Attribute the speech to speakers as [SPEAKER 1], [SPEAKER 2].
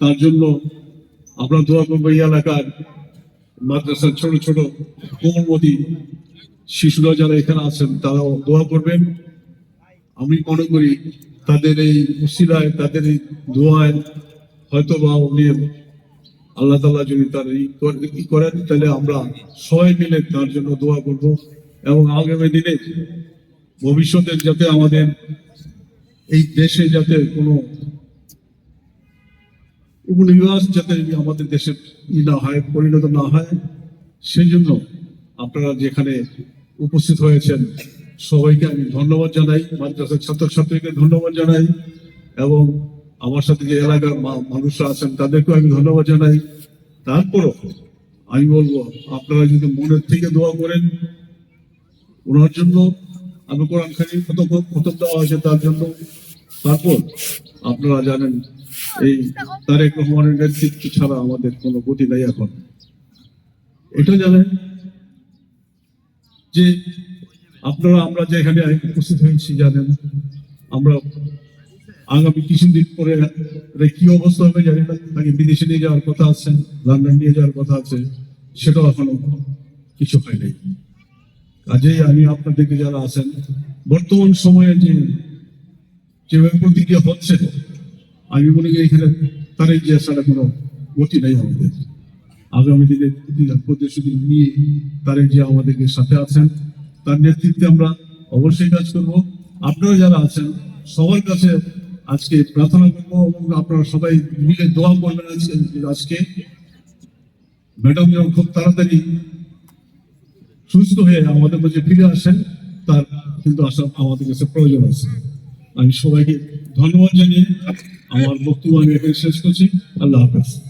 [SPEAKER 1] তার জন্য আমরা দোয়া করব এই এলাকার মাদ্রাসার ছোট ছোট কোমলমতি শিশুরা যারা এখানে আছেন, তারাও দোয়া করবেন। আমি মনে করি তাদের এই উসিলায়, তাদের এই দোয়ায় হয়তো বা উনি আল্লাহ তালা যদি তার ই করে- ই করেন, তাহলে আমরা সবাই মিলে তার জন্য দোয়া করব। এবং আগামী দিনে ভবিষ্যতে যাতে আমাদের এই দেশে যাতে কোনো উপনিবাস যাতে আমাদের দেশে না হয়, পরিণত না হয় সেই জন্য আপনারা যেখানে উপস্থিত হয়েছেন, সবাইকে আমি ধন্যবাদ জানাই, মাদ্রাসার ছাত্রছাত্রীকে ধন্যবাদ জানাই এবং আমার সাথে যে এলাকার মানুষরা আছেন, তাদেরকেও আমি ধন্যবাদ জানাই। তারপরও আমি বলব, আপনারা যদি মনের থেকে দোয়া করেন, ওনার জন্য আমি কোরআন খানি প্রথম প্রথম দেওয়া হয়েছে, তার জন্য। তারপর আপনারা জানেন এই তারেক রহমানের নেতৃত্ব ছাড়া আমাদের কোনো গতি নাই এখন। এটা জানেন যে আপনারা, আমরা যে এখানে উপস্থিত হয়েছি জানেন, আমরা আগামী কিছুদিন পরে কি অবস্থা হবে জানি না। তাকে বিদেশে নিয়ে যাওয়ার কথা আছে, লন্ডন নিয়ে যাওয়ার কথা আছে, সেটাও এখনও কিছু হয় নাই। কাজেই আমি আপনাদেরকে যারা আছেন, বর্তমান সময়ে যে যেভাবে প্রতিক্রিয়া হচ্ছে আমি মনে করি এখানে তার যে আসাটা কোনো গতি নেই আমাদের। আগামী দিনে প্রতি- প্রতিশ্রুতি নিয়ে তারেক যে আমাদেরকে সাথে আছেন, তার নেতৃত্বে আমরা অবশ্যই কাজ করব। আপনারা যারা আছেন, সবার কাছে আজকে প্রার্থনা করব এবং আপনারা সবাই মিলে দোয়া করবেন আজকে ম্যাডাম যেন খুব তাড়াতাড়ি সুস্থ হয়ে আমাদের মাঝে ফিরে আসেন, তার কিন্তু আসা আমাদের কাছে প্রয়োজন আছে। আমি সবাইকে ধন্যবাদ জানিয়ে আমার বক্তব্য আমি এখানে শেষ করছি। আল্লাহ হাফেজ।